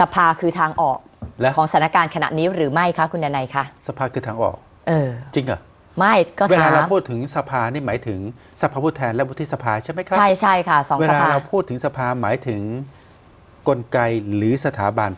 สภาคือทางออกและของสถานการณ์ขณะนี้หรือไม่คะคุณดนัยคะสภาคือทางออก เออ จริงเหรอไม่ก็เวลาถามเราพูดถึงสภานี่หมายถึงสภาผู้แทนและวุฒิสภาใช่ไหมครับใช่ใช่ค่ะสองเวสลาภาเราพูดถึงสภาหมายถึงกลไกหรือสถาบัน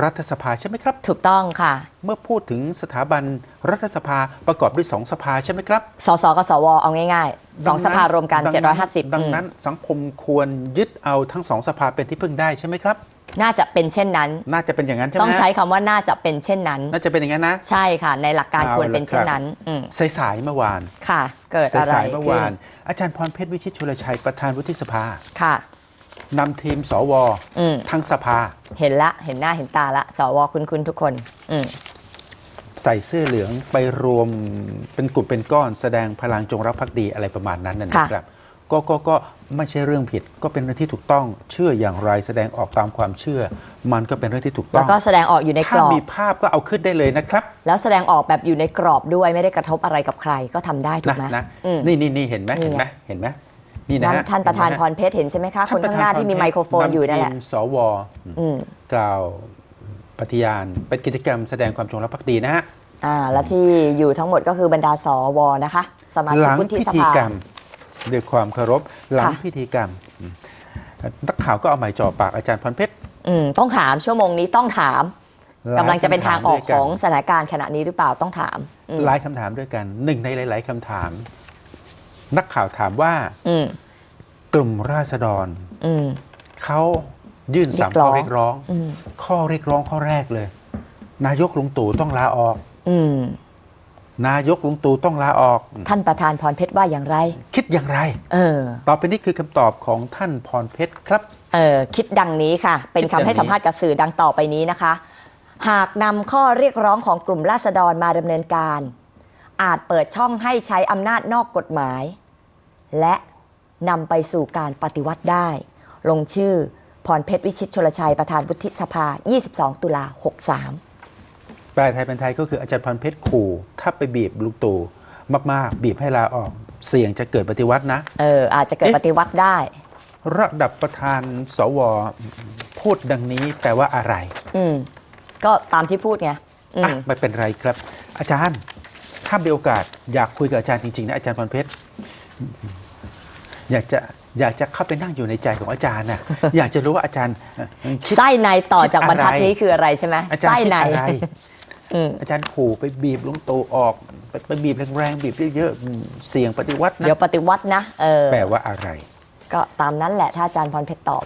รัฐสภาใช่ไหมครับ ถูกต้องค่ะ เมื่อพูดถึงสถาบันรัฐสภาประกอบด้วยสองสภาใช่ไหมครับสสกับสวเอาง่ายๆสองดัสภารวมกันดัง750 ดังอืมนั้นสังคมควรยึดเอาทั้งสองสภาเป็นที่พึ่งได้ใช่ไหมครับ น่าจะเป็นเช่นนั้น น่าจะเป็นอย่างนั้นใช่ไหมต้องใช้คำว่าน่าจะเป็นเช่นนั้น น่าจะเป็นอย่างนั้นนะ ใช่ค่ะ ในหลักการเอาควรเป็นละเช่นครับนั้นอืมสายๆเมื่อวานค่ะ เกิดอะไรสายๆเมื่อขึ้นวาน อาจารย์พรเพชรวิชิตชุลชัยประธานวุฒิสภาค่ะนำทีมสวอืมทั้งสภา เห็นละเห็นหน้าเห็นตาละ สวคุณคุณทุกคนอืมใส่เสื้อเหลืองไปรวมเป็นกลุ่มเป็นก้อน แสดงพลังจงรักภักดีอะไรประมาณนั้นนะค่ะนะครับ ก็ก็ก็ไม่ใช่เรื่องผิด ก็เป็นเรื่องที่ถูกต้องเชื่ออย่างไรแสดงออกตามความเชื่อ มันก็เป็นเรื่องที่ถูกต้แล้อวงก็แสดงออกอยู่ในกถ้ารอบ มีภาพก็เอาขึ้นได้เลยนะครับแล้วแสดงออกแบบอยู่ในกรอบด้วยไม่ได้กระทบอะไรกับใครก็ทำได้ถูกนะไหมนะอืม นี่นี่นี่เห็นไหมนี่เห็นไง ไหมเห็นไหมนี่นะนั่นฮะท่านประธานเห็พไหมรเพชรเห็นใช่ไหมคะท่คนข้างหน้าที่มีไมโครโฟนำอยู่นั่นแหละทีมสวอืมกล่าวปฏิญาณเป็นกิจกรรมแสดงความจงรักภักดีนะฮะ อ่าและที่อยู่ทั้งหมดก็คือบรรดาสวนะคะ สมาหชิกลังวุฒิพิสธีภากรรม ด้วยความเคารพหลังค่ะพิธีกรรมอืมนักข่าวก็เอาไม้จ่อปากอาจารย์พรเพชรอืมต้องถามชั่วโมงนี้ต้องถามกำลังจะเป็นทางออกของสถานการณ์ขณะนี้หรือเปล่าต้องถามอืมหลายคำถามด้วยกันหนึ่งในหลาย ๆคำถาม นักข่าวถามว่าอืมกลุ่มราษฎรอืมเขายื่นสามเรียกร้ข้อองเรียกร้องอืมข้อเรียกร้องข้อแรกเลย นายกลุงตู่ต้องลาออก อืม นายกลุงตู่ต้องลาออก ท่านประธานพรเพชรว่าอย่างไร คิดอย่างไร เออต่อไปนี้คือคำตอบของท่านพรเพชรครับ เออคิดดังนี้ค่ะ เป็นคิดคำดังนี้ให้สัมภาษณ์กับสื่อดังต่อไปนี้นะคะ หากนำข้อเรียกร้องของกลุ่มราษฎรมาดำเนินการ อาจเปิดช่องให้ใช้อำนาจนอกกฎหมาย และนำไปสู่การปฏิวัติได้ ลงชื่อพรเพชรวิชิตชลชัยประธานวุฒิสภา 22 ตุลา 63 แปลไทยเป็นไทยก็คืออาจารย์พรเพชรขู่ถ้าไปบีบลุงตู่มากๆ บีบให้ลาออก เสี่ยงจะเกิดปฏิวัตินะ เออ อาจจะเกิดเอ๊ะปฏิวัติได้ ระดับประธานสวพูดดังนี้แปลว่าอะไร อืมก็ตามที่พูดไงอือะมไม่เป็นไรครับ อาจารย์ ถ้ามีโอกาสอยากคุยกับอาจารย์จริงๆนะอาจารย์พรเพชรอยากจะอยากจะเข้าไปนั่งอยู่ในใจของอาจารย์นะอยากจะรู้ว่าอาจารย์เอ่อคิดไส้ในต่อจากคิดบรรทัดอะไรนี้คืออะไรใช่ไหมอาจารย์ไส้คิดใน อะไรอืมอาจารย์ขู่ไปบีบลุงตู่ออกไปไปบีบแรงๆบีบเยอะๆอืมเสี่ยงปฏิวัตินะเดี๋ยวปฏิวัตินะเออแปลว่าอะไร ก็ตามนั้นแหละถ้าอาจารย์พรเพชรตอบ